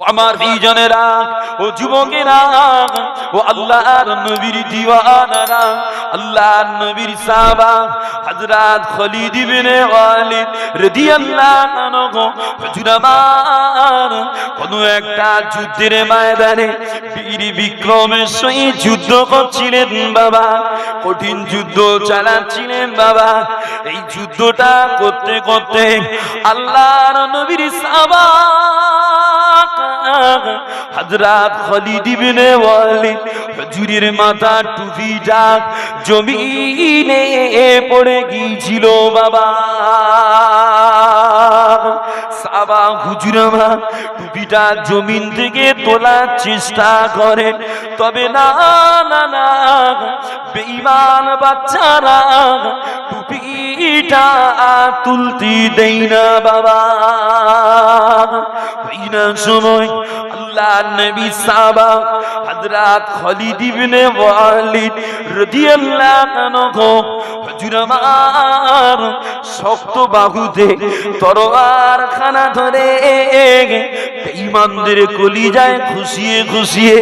আমার বিজনেরা, ও যুবকেরা, ও আল্লাহর নবীর দিওয়ানারা, আল্লাহর নবীর সাহাবা, হযরত খালিদ ইবনে ওয়ালিদ রাদিয়াল্লাহু আনহু, হুজুর আমার, কোন একটা যুদ্ধের ময়দানে বীর বিক্রমের সহিত যুদ্ধ করছিলেন বাবা, কঠিন যুদ্ধ চালাচ্ছিলেন বাবা, এই যুদ্ধটা করতে করতে আল্লাহর নবীর সাহাবা হযরত খালিদ ইবনে ওয়ালিদ, হুজুরের মাথা টুপিটা জমিনে পড়ে গিয়েছিল, বাবা। সাবা হুজুর আমার টুপিটা জমিন থেকে তোলার চেষ্টা করেন, তবে না না না, বেঈমান বাচ্চারা টুপিটা তুলতে দেই না, বাবা। ওই সময় আল্লাহ নবী হযরত খালিদ ইবনে ওয়ালিদ রাদিয়াল্লাহু আনহু, হুজুর আমার শক্ত বাহুতে তরোয়ার খানা ধরে বেঈমানদের কলিজায় খুশিয়ে খুশিয়ে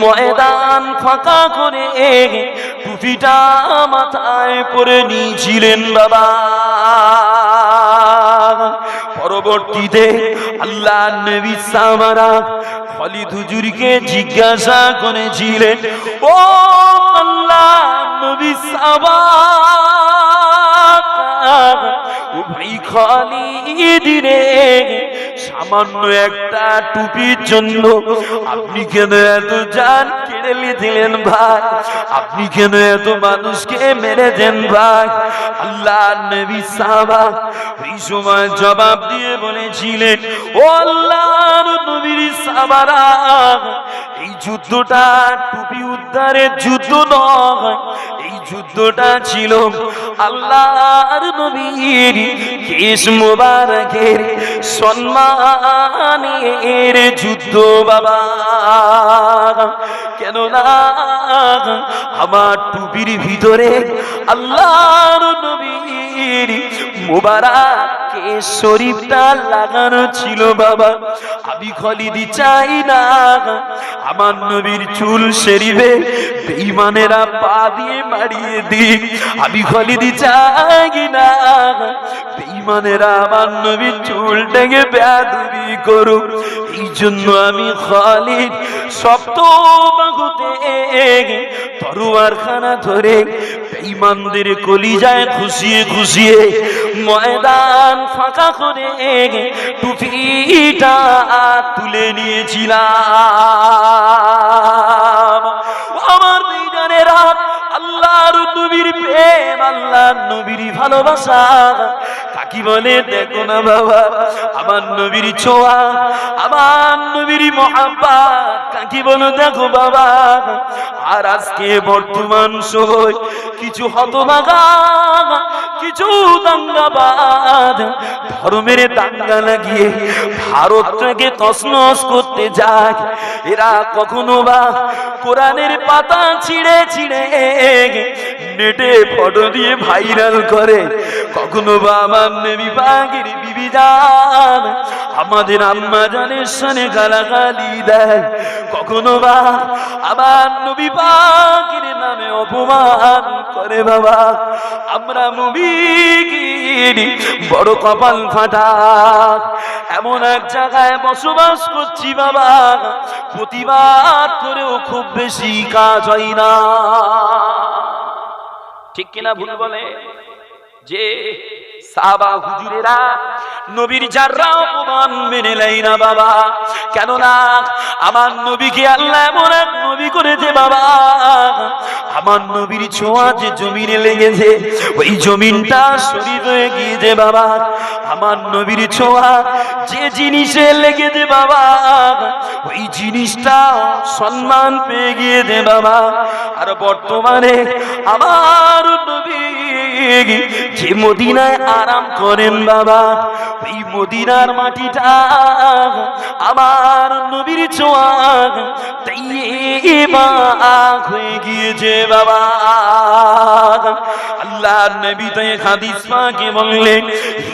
ময়দান ফাঁকা করে টুপিটা মাথায় পরে নিয়েছিলেন বাবা। পরবর্তীতে আল্লাহ নবী সামারা খালিদ হুজুরকে জিজ্ঞাসা করেছিলেন, ও আল্লাহ নবী সাবা ভাই খালিদ রে সামান্য একটা টুপির জন্য আপনি কেন এত জান কেড়ে দিলেন ভাই? আপনি কেন এত মানুষকে মেরে দেন ভাই? আল্লাহ নবী সাহাবা ওই সময় জবাব দিয়ে বলেছিলেন, ও আল্লাহর নবীর সাহাবারা, এই যুদ্ধটা টুপি উদ্ধারের যুদ্ধ নয়। এই যুদ্ধটা ছিল আল্লাহর নবীর কেশ মোবারকের সম্মানের যুদ্ধ, বাবা। কেননা আমার টুপির ভিতরে আল্লাহর নবীর মোবারকে শরীফটা লাগানো ছিল বাবা। আমি খলিদি চাই না। আমার নবীর চুল শরীফে বেঈমানেরা পা দিয়ে মারিয়ে দিক। আমি খলিদি চাই না। বেঈমানেরা আমার নবীর চুল চুলটাকে বেয়াদবি করুক। এই জন্য আমি খালিদ সপ্ত বাহুতে তরুয়ার খানা ধরে বেঈমানদের কলিজায় খুশিয়ে খুশিয়ে ময়দান ফাঁকা করে টুপিটা তুলে নিয়েছিলাম। আমার বেজানেরা আল্লাহর নবীর প্রেম, আল্লাহর নবীর ভালোবাসা। কাকি বলে দেখো না বাবা, আমার নবীর ছোঁয়া, আমার নবীর মহাব্বাত। কাকি বলো দেখো বাবা, আর আজকে বর্তমান সময় কিছু হতভাগা, কিছু দাঙ্গাবাদ। ধর্মের দাঙ্গা লাগিয়ে ভারতটাকে তসনস করতে যায় এরা কখনো বা কোরআনের পাতা ছিঁড়ে ছিঁড়ে নেটে ফটো দিয়ে ভাইরাল করে। কখনো বা আমার নেবি বাগের বিবি যান আমাদের আম্মা জানের সনে গালাগালি দেয়। কখনো বা আবার নবী পাকের নামে অপমান করে বাবা, আমরা মুবিগির বড় কপাল ফাটা। এমন এক জায়গায় বসবাস করছি বাবা, প্রতিবাদ করেও খুব বেশি কাজ হয় না। ঠিক কিনা ভুল বলে? যে সাহাবা হুজুরেরা নবীর অপমান মেনে না বাবা। কেননা আমার নবীকে আল্লাহ এমন এক নবী করেছে বাবা। আমার নবীর ছোঁয়া যে জমিনে লেগেছে, ওই জমিনটা শরীর হয়ে গিয়েছে বাবা। আমার নবীর ছোঁয়া যে জিনিসে লেগেছে বাবা জিনিসটা সম্মান পেয়ে গিয়েছে বাবা। আর বর্তমানে আমার যে মদিনায় আরাম করেন বাবা, ওই মদিনার মাটিটা আমার নবীর ছোঁয়া। হয়ে গিয়েছে বাবা। আল্লাহ নবী তাই হাদিস পাকে বললেন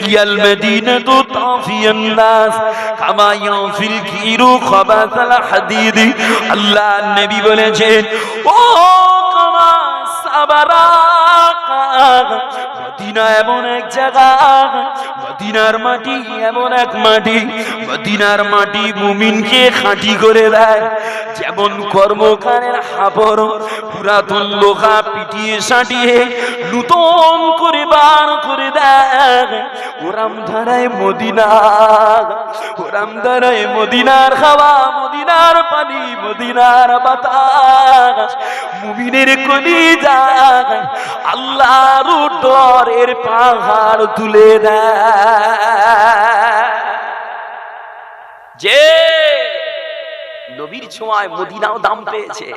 ইয়াল মদিনাতু তাফিয়ান নাস, কামা ইয়াফিল কিরু খাবাতাল হাদিদ আল্লাহ নবী বলেছেন ও কামা সাবারা মদিনা এমন এক জায়গা, মদিনার মাটি এমন এক মাটি, মদিনার মাটি মুমিনকে খাঁটি করে দেয়। যেমন কর্মকারের হাবর পুরাতন লোহা পিটিয়ে সাটিয়ে নূতন করে বার করে দেয়। ওরাম ধারায় মদিনা ওরাম ধারায় মদিনার খাওয়া মদিনার পানি, মদিনার বাতাস। মুমিনের কলি যায় আল্লাহর ডরের পাহাড় তুলে দেয়। যে নবীর ছোঁয়ায় মদিনাও দাম পেয়েছে।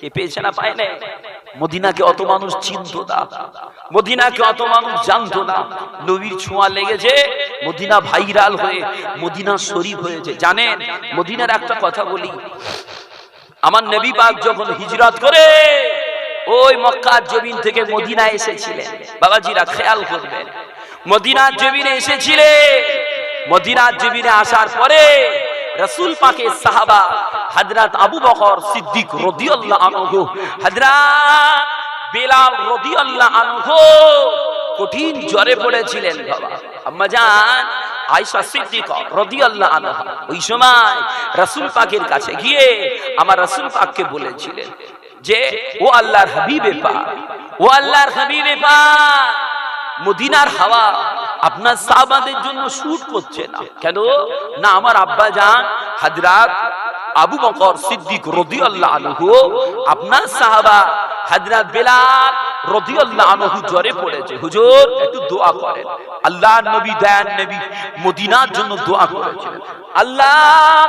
কে পেয়েছে না পায় না মদিনাকে অত মানুষ চিনত না। মদিনাকে অত মানুষ জানতো না। নবীর ছোঁয়া লেগেছে। মদিনা ভাইরাল হয়ে, মদিনা শরীফ হয়েছে। জানেন, মদিনার একটা কথা বলি। আমার নবী পাক যখন হিজরত করে, ওই মক্কার জমিন থেকে মদিনা এসেছিলেন। বাবাজিরা, খেয়াল করবেন। মদিনার জমিনে এসেছিলেন মদিনার জমিনে আসার পরে রসুল পাকের সাহাবা হযরত আবু বকর সিদ্দিক রাদিয়াল্লাহু আনহু, হযরত বেলাল রাদিয়াল্লাহু আনহু কঠিন জ্বরে পড়েছিলেন বাবা। আম্মা জান, আয়েশা সিদ্দিকা রাদিয়াল্লাহু আনহা ওই সময় রাসূল পাকের কাছে গিয়ে আমার রাসূল পাককে বলেছিলেন যে, ও আল্লাহর হাবিবে পাক, ও আল্লাহর হাবিবে পাক, মদিনার হাওয়া আপনার সাহাবাদের জন্য শুট করছে না। কেন? না, আমার আব্বা যান, হাজরাত আবু বকর সিদ্দিক রাদিয়াল্লাহু আনহু, আপনার সাহাবা হযরত বেলাল রাদিয়াল্লাহু আনহু জ্বরে পড়েছে। হুজুর, একটু দোয়া করেন। আল্লাহর নবী দয়ান নবী মদিনার জন্য দোয়া করেছিলেন। আল্লাহ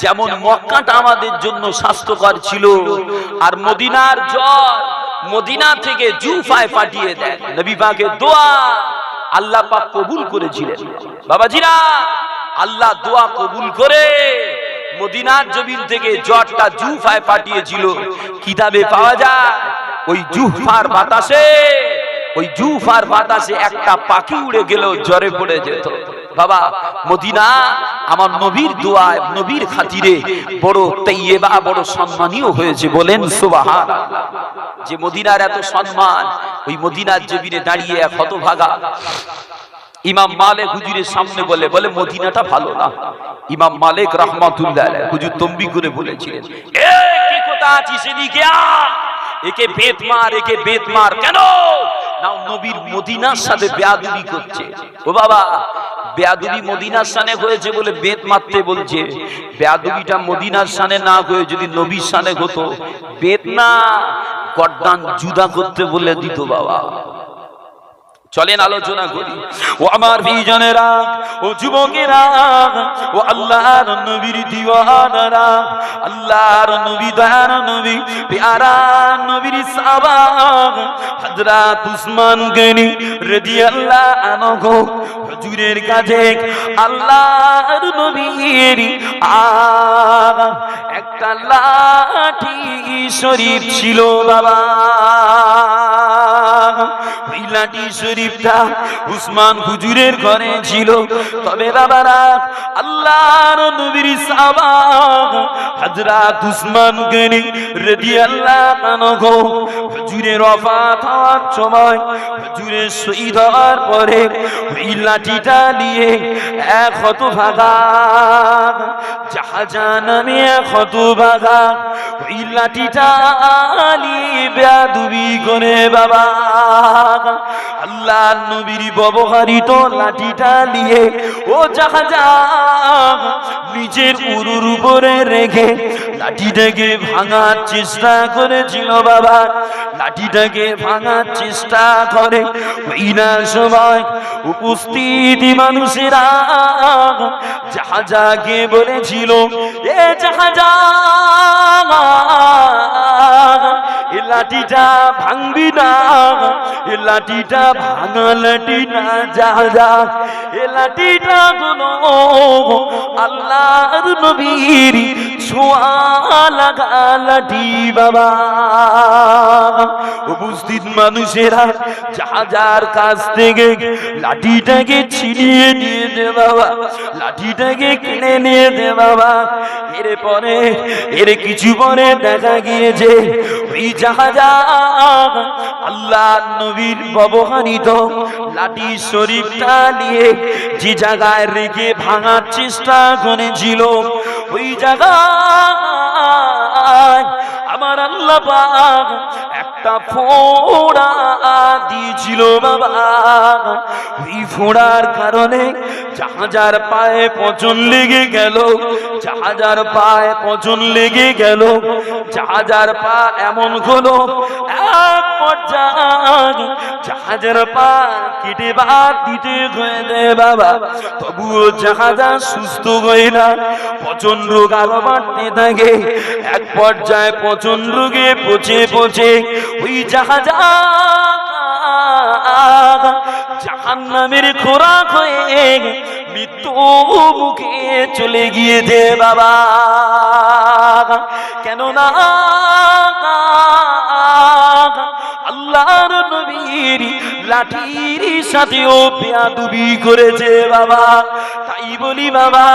যেমন মক্কাটা আমাদের জন্য স্বাস্থ্যকর ছিল, আর মদিনার জ্বর মদিনা থেকে জুফায় পাঠিয়ে দেয়। নবী দোয়া আল্লাহ পাক কবুল করেছিলেন। বাবাজিরা, আল্লাহ দোয়া কবুল করে মদিনার জমিন থেকে জ্বরটা জুফায় পাঠিয়েছিল। কিতাবে পাওয়া যায়, ওই জুফার বাতাসে, ওই জুফার বাতাসে একটা পাখি উড়ে গেলেও জ্বরে পড়ে যেত। বাবা, মদিনা আমার নবীর দোয়ায়, নবীর খাতিরে বড় তৈয়বা বড় সম্মানীয় হয়েছে বলেন সুবাহান যে মদিনার এত সম্মান, ওই মদিনার জমিনে দাঁড়িয়ে এক হতভাগা ইমাম মালিক হুজুরের সামনে বলে বলে, মদিনাটা ভালো না। ইমাম মালিক রহমাতুল্লাহ হুজুর তম্বি করে বলেছিলেন, এ, কি কথা আছিস? এদিকে একে বেত একে বেত কেন? না নবীর মদিনার সাথে বেয়াদবি করছে। ও বাবা, বেয়াদবি মদিনার সানে হয়েছে বলে বেদ মারতে বলছে। বেয়াদবিটা মদিনার সানে না হয়ে যদি নবীর সানে হতো, বেদ না গড্ডান জুদা করতে বলে দিত বাবা। চলেন আলোচনা করি। ও আমার বিজনেরা ও যুবকেরা ও আল্লাহর নবীর দিওয়ানারা আল্লাহর নবী, দয়ার নবী, প্যারা নবীর সাবা হযরত উসমান গনি রাদিয়াল্লাহু আনহু হুজুরের কাছে আল্লাহর নবীর একটা লাঠি শরীফ ছিল বাবা। ওই লাঠি শরীফটা উসমান হুজুরের ঘরে ছিল। তবে বাবারা আল্লাহর নবীর সাহাবা হযরত উসমান গনি রাদিয়াল্লাহু আনহু হুজুরের ওফাত হওয়ার সময় হুজুরের শহীদ হওয়ার পরে ওই লাঠিটা নিয়ে এক হতভাগা, জাহাজা নামে এক হতভাগা ওই লাঠিটা নিয়ে বেয়াদুবি করে বাবা। আল্লাহ নবীর ব্যবহারিত লাঠিটা নিয়ে ও জাহাজা নিজের উরুর উপরে রেখে লাঠিটাকে ভাঙার চেষ্টা করেছিল বাবা। লাঠিটাকে ভাঙার চেষ্টা করে ওই সময় উপস্থিতি মানুষেরা জাহাজাকে বলেছিল, এ জাহাজা লাঠিটা ভাঙবি না, এ লাঠিটা ভাঙা লাঠি না জাহাজা এ লাঠিটা কোনো আল্লাহর নবীর লাঠিটাকে ছিনিয়ে নিয়ে দে বাবা। লাঠিটাকে কিনে নিয়ে দে বাবা। এরপরে এর কিছু পরে দেখা গিয়েছে, ওই আল্লাহ নবীর ব্যবহারিত লাঠি শরীফটা নিয়ে যে জায়গায় রেখে ভাঙার চেষ্টা করেছিল ওই জায়গায় একটা ফোড়া দিয়েছিল বাবা। ওই ফোড়ার কারণে জাহাজার পায়ে পচন লেগে গেল, জাহাজার পায়ে পচন লেগে গেল। জাহাজার পা এমন হলো জাহাজের পা কেটে বাদ দিতে হয়ে দেয় বাবা। তবুও জাহাজা সুস্থ হয় না, পচন রোগ আরও বাড়তে থাকে। এক পর্যায়ে পচন রোগে পচে পচে ওই জাহাজা জাহান নামের খোরাক হয়ে মৃত্যু মুখে চলে গিয়েছে বাবা। কেননা আল্লাহর নবীর লাঠির সাথেও পেয়াদুবি করেছে বাবা। তাই বলি বাবা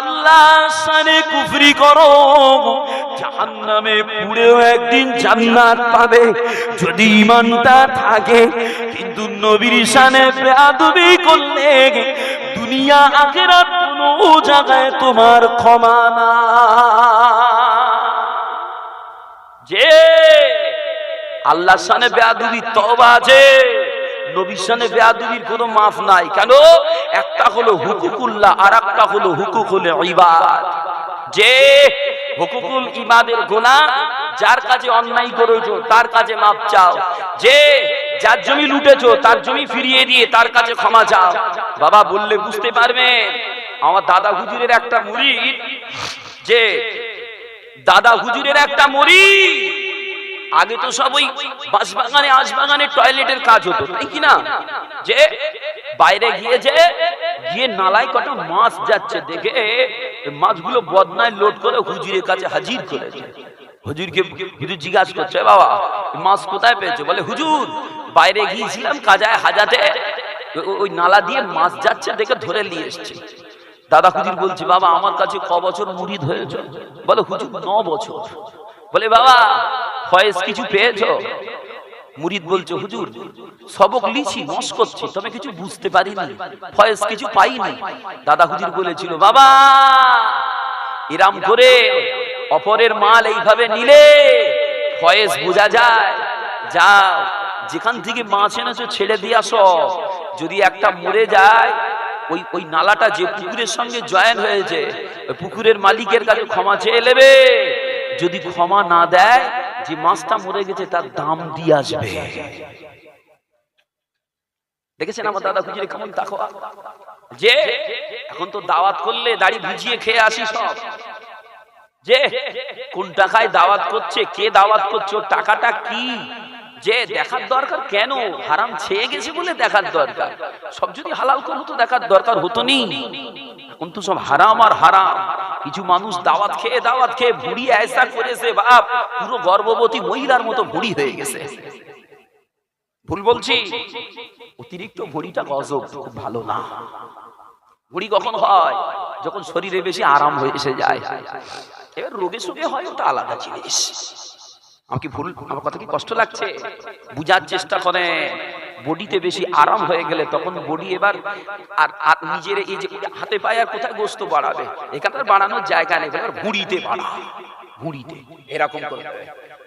আল্লাহ সানে কুফরি করো জাহান্নামে পুড়েও একদিন জান্নাত পাবে। যদি ইমানটা থাকে, কিন্তু নবীর করলে দুনিয়া আখেরাত জায়গায় তোমার ক্ষমা না। যে আল্লাহর সানে বেয়াদুবি তবা আছে, নবীর সানে বেয়াদুবির কোনো মাফ নাই। কেন? একটা হলো হুকুকুল্লাহ আর একটা হলো হুকুকুল ইবাদ। যে হুকুকুল ইবাদের গোনা যার কাছে অন্যায় করেছ, তার কাছে মাপ চাও। যে যার জমি লুটেছো, তার জমি ফিরিয়ে দিয়ে তার কাছে ক্ষমা চাও। বাবা, বললে বুঝতে পারবেন আমার দাদা হুজুরের একটা মুরিদ, যে দাদা হুজুরের একটা মুরিদ, আগে তো সব ওই বাঁশবাগানে, আশবাগানে টয়লেটের কাজ হতো, তাই কি না? যে বাইরে গিয়ে যে, গিয়ে নালায় কত মাছ যাচ্ছে, দেখে মাছগুলো বদনায় লোড করে হুজুরের কাছে হাজির করেছে হুজুরকে হুজুর জিজ্ঞাসা করছে বাবা মাছ কোথায় পেয়েছ? বলে, হুজুর, বাইরে গিয়েছিলাম কাজায় হাজাতে। ওই নালা দিয়ে মাছ যাচ্ছে দেখে ধরে নিয়ে এসছে। দাদা হুজুর বলছে, বাবা, আমার কাছে ক বছর মুরিদ হয়েছ? বলে, হুজুর, ন বছর। বলে, বাবা, ফয়েজ কিছু পেয়েছ? মুরিদ বলছে, হুজুর, সবক লিছি করছি, তবে কিছু বুঝতে পারি পারিনি, ফয়েজ কিছু পাইনি। দাদা হুজুর বলেছিল, বাবা, এরাম করে অপরের মাল এইভাবে নিলে ফয়েজ বোঝা যায়। যা যেখান থেকে মাছ এনেছো ছেড়ে দিয়ে আসো। যদি একটা মরে যায়, ওই ওই নালাটা যে পুকুরের সঙ্গে জয়েন হয়েছে পুকুরের মালিকের কাছে ক্ষমা চেয়ে নেবে। যদি ক্ষমা না দেয় যে মাছটা মরে গেছে, তার দাম দিয়ে আসবে। দেখেছেন আমার দাদা খুঁজে কেমন দেখো যে, এখন তো দাওয়াত করলে দাড়ি ভিজিয়ে খেয়ে আসি সব। যে, কোন টাকায় দাওয়াত করছে, কে দাওয়াত করছে টাকাটা কি? যে দেখার দরকার কেন? হারাম ছেয়ে গেছে বলে দেখার দরকার। সব যদি হালাল করে হতো, দেখার দরকার হতো নি এখন তো সব হারাম আর হারাম। কিছু মানুষ দাওয়াত খেয়ে দাওয়াত খেয়ে বুড়ি এসা করেছে, বাপ। পুরো গর্ভবতী মহিলার মতো ভুড়ি হয়ে গেছে। ভুল বলছি? অতিরিক্ত ভুড়িটা গজব, খুব ভালো না। ভুড়ি কখন হয়? যখন শরীরে বেশি আরাম হয়ে এসে যায়। এবার রোগে সুগে হয়, ওটা আলাদা জিনিস। আমাকে ভুল, আমার কথা কি কষ্ট লাগছে? বুঝার চেষ্টা করে। বডিতে বেশি আরাম হয়ে গেলে তখন বডি এবার আর আর নিজের এই যে হাতে পায়ে আর কোথায় গোস্ত বাড়াবে? এখানে বাড়ানোর জায়গা নেই এবার ভুঁড়িতে বাড়া। বুড়িতে এরকম করে।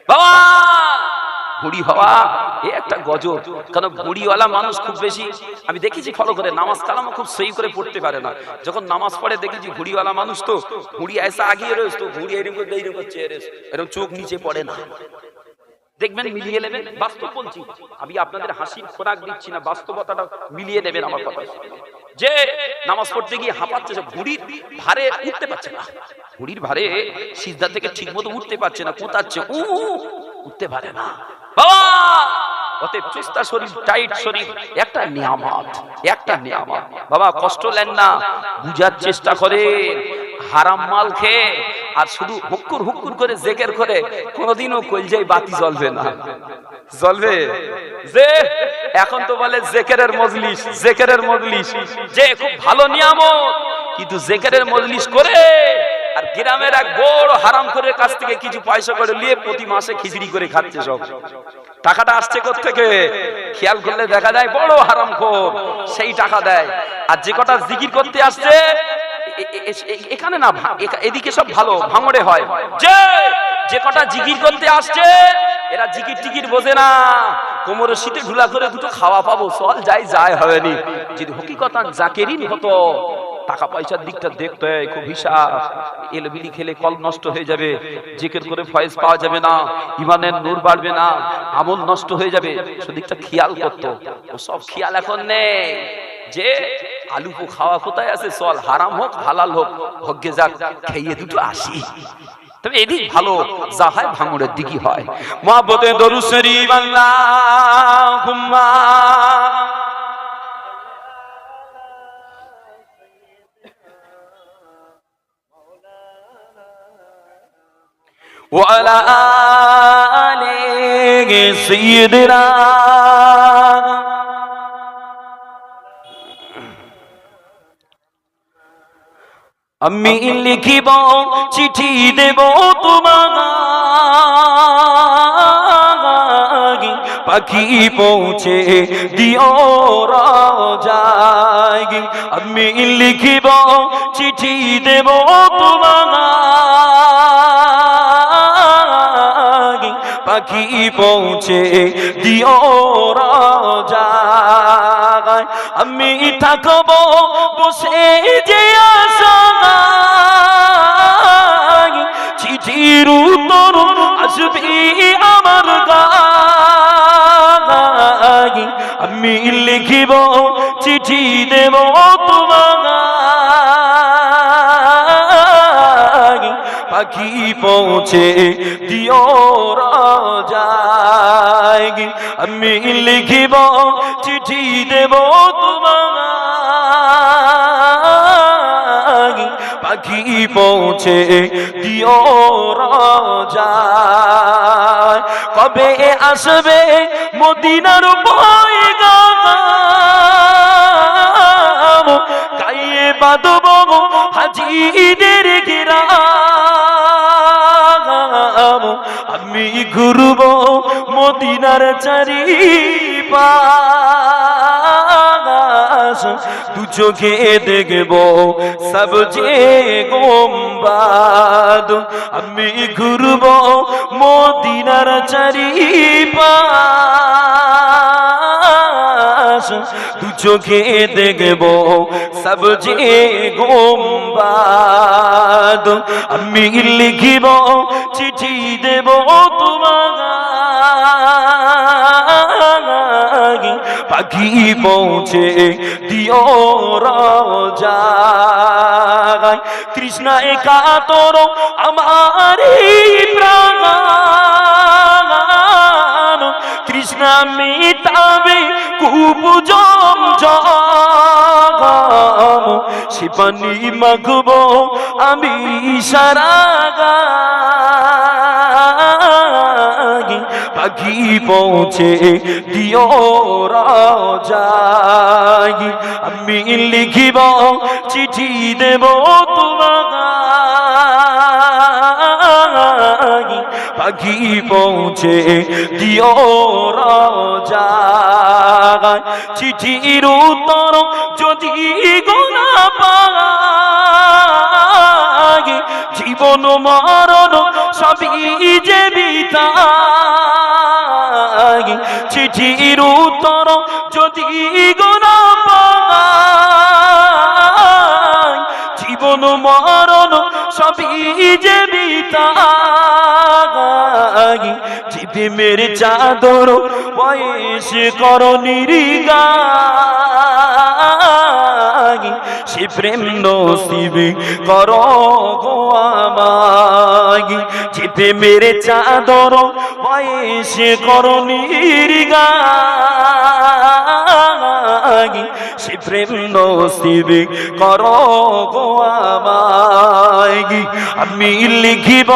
বাবা! ভুড়ি হওয়া, এ একটা গজব। কারণ ভুড়িওয়ালা মানুষ খুব বেশি, আমি দেখেছি ফলো করে, নামাজ কালামও খুব সই করে পড়তে পারে না। যখন নামাজ পড়ে, দেখেছি ভুড়িওয়ালা মানুষ তো, ভুড়ি এসে আগিয়ে রয়েছে তো, ভুড়ি এরকম করছে এরকম চোখ নিচে পড়ে না। দেখবেন মিলিয়ে নেবেন আমি আপনাদের হাসির খোরাক দিচ্ছি না বাস্তবতাটা মিলিয়ে নেবেন আমার কথা যে নামাজ পড়তে গিয়ে হাঁপাচ্ছে ঘুড়ির ভারে উঠতে পারছে না। ঘুড়ির ভারে সিদ্ধা থেকে ঠিক মতো উঠতে পারছে না, কোথাচ্ছে উঠতে পারে না। বাবা! অতএব শরীর, টাইট শরীর, একটা নিয়ামত একটা নিয়ামত। বাবা, কষ্ট নেন না, বুঝার চেষ্টা করে খেয়ে, আর শুধু হুক্কুর করে করে, কোনোদিনও কলজাই বাতি জ্বলবে না। জ্বলবে? যে, এখন তো বলে জেকেরের মজলিস জেকেরের মজলিস। যে, খুব ভালো নিয়ামত, কিন্তু জেকেরের মজলিস করে আর গ্রামের এক বড় হারাম করে কাছ থেকে কিছু পয়সা করে নিয়ে প্রতি মাসে খিচড়ি করে খাচ্ছে সব। টাকাটা আসছে থেকে খেয়াল করলে দেখা যায় বড় হারাম খোর, সেই টাকা দেয়। আর যে কটা জিকির করতে আসছে এখানে না এদিকে সব ভালো, ভাঙড়ে হয়। যে যে কটা জিকির করতে আসছে, এরা জিকির টিকির বোঝে না। কোমরের শীতে ঢুলা করে দুটো খাওয়া পাবো, চল যাই, যায় হয়নি। যদি হকিকতা জাকেরিন হতো টাকা পয়সার দিকটা দেখতে খুব হিসাব। এলবিলি খেলে কল নষ্ট হয়ে যাবে, জিকির করে ফয়েজ পাওয়া যাবে না, ইমানের নূর বাড়বে না, আমল নষ্ট হয়ে যাবে। সেদিকটা খেয়াল করতো। ও সব খেয়াল এখন নেই। যে আলু খাওয়া কোথায় আছে? চল, হারাম হোক, হালাল হোক ভগ্যে যাক, খেয়ে দুটো আসি। তবে এদিক ভালো, যা হয় ভাঙড়ের দিকই হয়। মহাবতে দরু শরীফ, আল্লাহুম্মা। وعلى آل سيدنا আমি লিখিব চিঠি দেব তোমার পাখি পৌঁছে দিও রাজায় আমি লিখিব চিঠি দেব তোমার পাখি পৌঁছে দিও রাজায়। আমি থাকব বসে যে আশায়। চিঠির আসবি আমার গায়। আমি লিখিব, চিঠি দেব তোমার পাখি পৌঁছে দিও রাজায় আমি লিখিব, চিঠি দেব তোমার পাখি পৌঁছে দিও রাজায় কবে আসবে মদিনার ভয় গাম গায়ে বাদব হাজিদের গিরাম আমি ঘুরব মদিনার চারি দু চোখে দেখব সব যে গোমবাদ। আমি ঘুরব মদিনার চারি পাশ দু চোখে দেখব, সব যে গোমবাদ। আমি লিখিব, চিঠি দেব তোমার পাখি পৌঁছে দিও রাজায়। তৃষ্ণা একাতর আমার প্রাণ। তৃষ্ণা মিটাবে কুপুজম জগম সে মাখব আমি সারা গায় পাখি পৌঁছে দিও রাজায় আমি লিখিব, চিঠি দেব তোমার পাখি পৌঁছে, দিও রাজায় চিঠির উত্তর যদি গোনা পায় জীবন মরণ সবই যে বিতা চিঠির উত্তর যদি গোনা জীবন মরণ সবই যে বিতাই জিপে মেরে চাদর বয়স করণীর গাই সে প্রেম নসিবে কর গো আমায় জিপে মেরে চাদর বয়স করণীর গাই সে প্রেম নসিবে কর গো আমায় আমি লিখিব,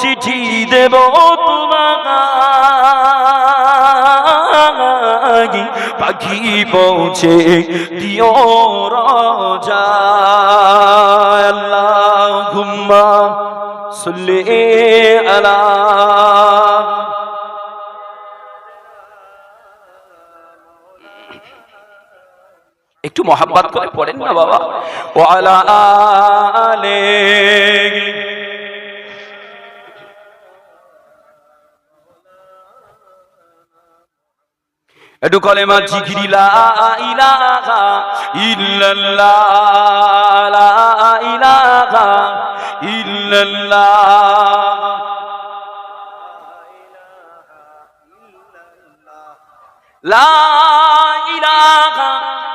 চিঠি দেব তোমাকে পাখি পৌঁছে দিও রাজা। আল্লাহ সুল্লে আলা একটু মহাব্বাত করে পড়েন না বাবা। ওয়ালা আলে। একটু কলেমা জিকিরি লা ইলাহা ইল্লাল্লাহ, লা ইলাহা লা ইলাহা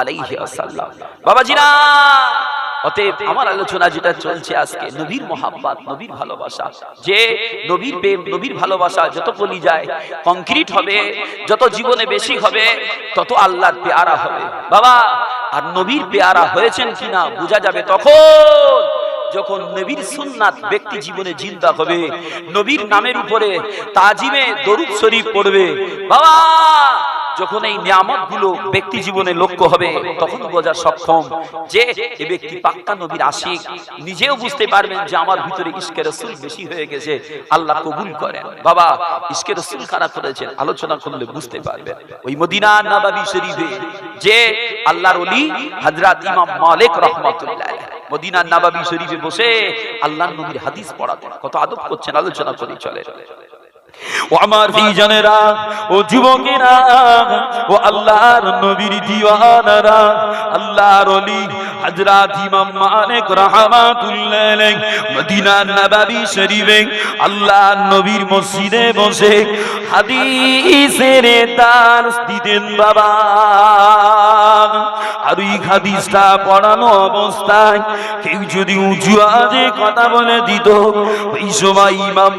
আলাইহি ওয়াসাল্লাম। বাবাজিরা অতএব আমার আলোচনা যেটা চলছে আজকে নবীর নবীর ভালোবাসা। যে নবীর প্রেম নবীর ভালোবাসা যত যায় কংক্রিট হবে যত জীবনে বেশি হবে তত আল্লাহর পেয়ারা হবে। বাবা আর নবীর পেয়ারা হয়েছেন কিনা বোঝা যাবে তখন। যখন নবীর সুন্নাত ব্যক্তি জীবনে জিন্দা হবে নবীর নামের উপরে তাজিমে দরুদ শরীফ পড়বে। বাবা যখন এই নিয়ামতগুলো ব্যক্তি জীবনে লক্ষ্য হবে, তখন বোঝা সক্ষম যে এ ব্যক্তি পাক্কা নবীর আশিক। নিজেও বুঝতে পারবেন যে আমার ভিতরে ইস্কে রসুল বেশি হয়ে গেছে। আল্লাহ কবুল করেন। বাবা ইস্কে রসুল কারা করেছেন? আলোচনা করলে বুঝতে পারবেন। ওই মদিনা নবাবি শরীফে যে আল্লাহর অলি হযরত ইমাম মালিক রহমাতুল্লাহ মদিনা নবাবি শরীফে বসে আল্লাহর নবীর হাদিস পড়াতেন। কত আদব করছেন, আলোচনা করে চলে ও আমার বিজনেরা ও যুবকেরা ও আল্লাহর নবীর দিওয়ানারা আল্লাহর ওলি হযরত ইমাম মালিক রাহমাতুল্লাহ আলাইহি মদিনা নববী শরীফে আল্লাহর নবীর মসজিদে বসে হাদিসের দার্স দিতেন বাবা। আর ওই হাদিসটা পড়ানো অবস্থায় কেউ যদি উঁচু আজে কথা বলে দিত, ওই সময় ইমাম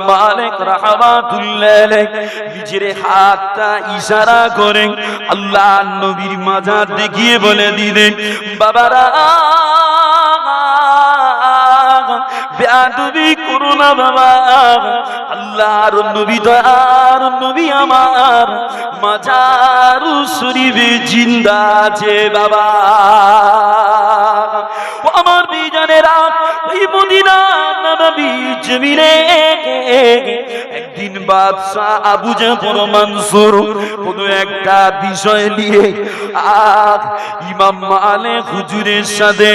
নিজের হাতটা ইশারা করে আল্লাহ নবীর মাজার দেখিয়ে বলে দিলেন, বাবারা বেয়াদবি করো না বাবা। আল্লাহর নবী দয়ার নবী আমার। মাঝারু শরীফে জিন্দা যে বাবা। আমার বিজানেরা ওই মদিনা নবী জমিনে একদিন বাদশাহ আবু জাফর মানসুর কোন একটা বিষয় নিয়ে আর ইমাম মালিক হুজুরের সাথে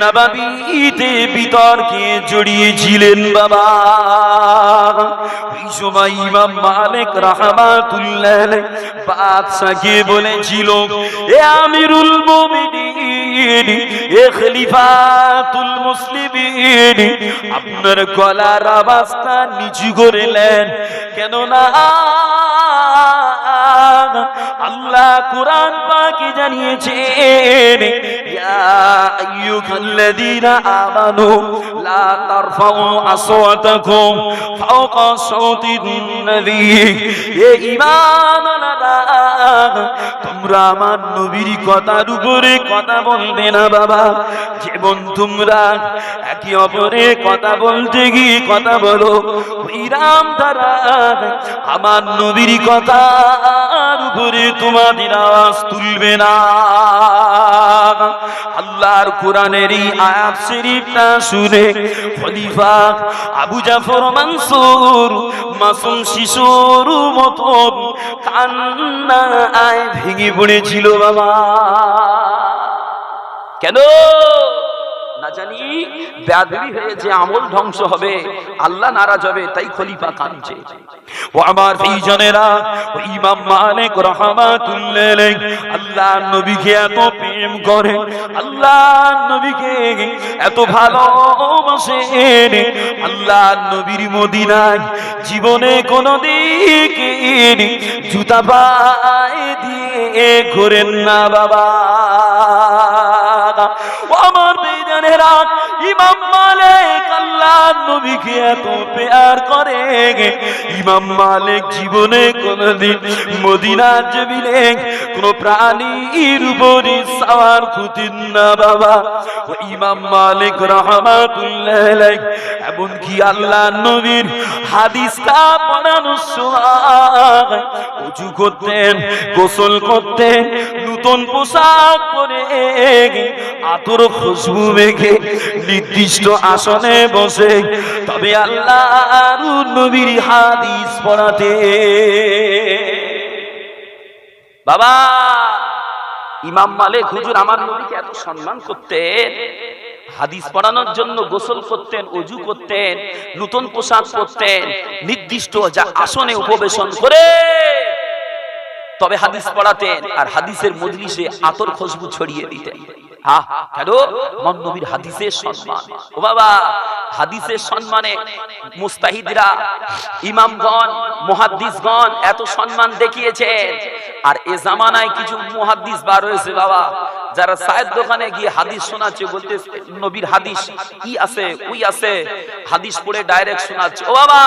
নবাবিতে বিতর্কে জড়িয়েছিলেন বাবা। ওই সময় ইমাম মালিক রাহমাতুল্লাহ বাদশাকে বলেছিল, এ আমিরুল মুমিনিন এ আপনার গলার আওয়াজটা নিচু করলেন কেন না আল্লাহ কোরআন পাকে জানিয়েছেন, ইয়া আইয়ুহাল্লাযীনা আমানু লা তারফাউ আসওয়াতাকুম ফাওকা সাওতিন নবী। এ ঈমানওয়ালারা তোমরা আমার নবীর কথার উপরে কথা বলবে না বাবা। যেমন তোমরা একে অপরে কথা বলতে গিয়ে কথা বলো। ওই রাম দ্বারা আমার নবীর কথার উপরে তোমাদের আওয়াজ তুলবে না। আল্লাহর কোরআনের এই আয়াত শরীফটা শুনে খলিফা আবু জাফর মানসুর, মাসুম শিশুর মতন কান্না আয় ভেঙে পড়েছিল বাবা। কেন? না জানি ব্যাধি হয়েছে আমল ধ্বংস হবে, আল্লাহ নারাজ হবে, তাই খলিফা কাঁদছে ও আমার জনেরা, ও ইমাম মালিক রহমাতুল্লাহ আল্লাহ নবীকে এত প্রেম করে, আল্লাহ নবীকে এত ভালোবাসেন, আল্লাহ নবীর মদিনায় জীবনে কোনো দিকে জুতা পায়ে দিয়ে ঘোরেন না বাবা। আমার বেজানেরা ইমাম মালিক আল্লাহ নবীকে এত পেয়ার করে ইমাম মালিক জীবনে কোনদিন মদিনার জমিনে কোন প্রাণীর উপরে সাওয়ার খুতিন না বাবা। ও ইমাম মালিক রহমাতুল্লাহ আলাইহি, এমনকি আল্লাহ নবীর হাদিসটা পড়ানোর সময় উজু করতেন, গোসল করতেন, নতুন পোশাক পরে আতর খুশবু মেখে নির্দিষ্ট আসনে বসে, তবে আল্লাহর নবীর হাদিস পড়াতে বাবা, ইমাম মালে হুজুর আমার নবীকে এত সম্মান করতেন, হাদিস পড়ানোর জন্য গোসল করতেন, অজু করতেন, নতুন পোশাক পরতেন, নির্দিষ্ট যা আসনে উপবেশন করে তবে হাদিস পড়াতেন, আর হাদিসের মজলিসে আতর খুশবু ছড়িয়ে দিতেন। হা কেন? মন সম্মান। ও বাবা, হাদিসের সম্মানে মুস্তাহিদরা, ইমামগণ, মুহাদ্দিসগণ এত সম্মান দেখিয়েছেন। আর এ জামানায় কিছু মুহাদ্দিস বার হয়েছে বাবা, যারা সায়ের দোকানে গিয়ে হাদিস শোনাচ্ছে বলতে নবীর হাদিস কি আছে, ওই আছে। হাদিস পড়ে ডাইরেক্ট শোনাচ্ছে। ও বাবা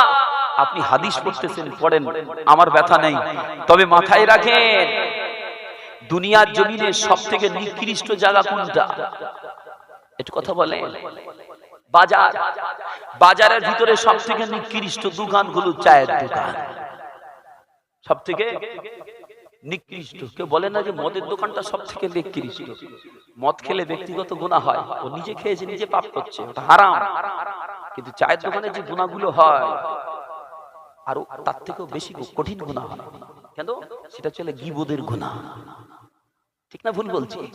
আপনি হাদিস পড়তেছেন, পড়েন, আমার ব্যথা নেই। তবে মাথায় রাখেন, দুনিয়ার জমিনে সব থেকে নিকৃষ্ট জায়গা কোনটা? একটু কথা বলে বাজার। বাজারের ভিতরে সব থেকে নিকৃষ্ট দোকান হলো চায়ের দোকান। সব থেকে নিকৃষ্ট। কেউ বলে না যে মদের দোকানটা সব থেকে নিকৃষ্ট। মদ খেলে ব্যক্তিগত গুণা হয়। ও নিজে খেয়েছে, নিজে পাপ করছে। ওটা হারাম। কিন্তু চায়ের দোকানে যে গুণাগুলো হয় আরও তার থেকেও বেশি কঠিন গুণা হয় কেন? সেটা চলে গিবোদের গুণা ঠিক না ভুল বলছি?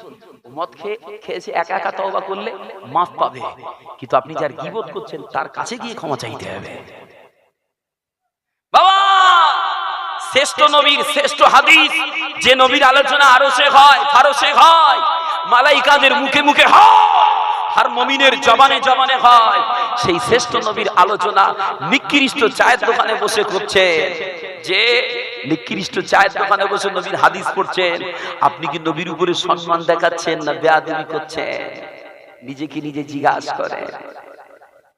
মদ খেয়ে খেয়েছে, একা একা তওবা করলে মাফ পাবে। কিন্তু আপনি যার গিবত করছেন, তার কাছে গিয়ে ক্ষমা চাইতে হবে। বাবা! শ্রেষ্ঠ নবীর শ্রেষ্ঠ হাদিস, যে নবীর আলোচনা আরও শেখ হয় আরও শেখ হয়। মালাইকাদের মুখে মুখে হয়। আর মমিনের জবানে জবানে হয়। সেই শ্রেষ্ঠ নবীর আলোচনা নিকৃষ্ট চায়ের দোকানে বসে করছে। যে নিকৃষ্ট চায়ের দোকানে বসে নবীর হাদিস পড়ছেন আপনি কি নবীর উপরে সম্মান দেখাচ্ছেন না বেয়াদবি করছেন? নিজেকে নিজে জিজ্ঞাসা করে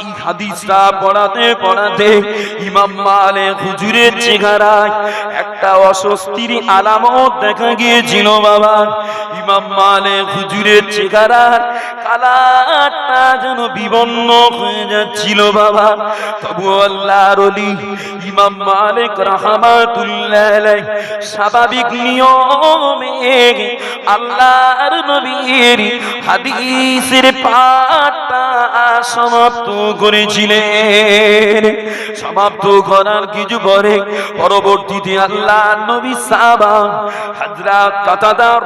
এই হাদিসটা পড়াতে পড়াতে ইমাম মালে হুজুরের চেহারায় একটা অস্বস্তির আলামত দেখা গিয়েছিল বাবা। ইমাম মালে হুজুরের চেহারার কালারটা যেন বিবন্ন হয়ে যাচ্ছিল বাবা। তবু আল্লাহর ইমাম মালিক স্বাভাবিক নিয়মে আল্লাহর নবীর হাদিসের পাঠটা সমাপ্ত করেছিলেন। সমাপ্ত করার কিছু পরে পরবর্তীতে আল্লাহ নবী সাহাবা হাজরা কাতাদার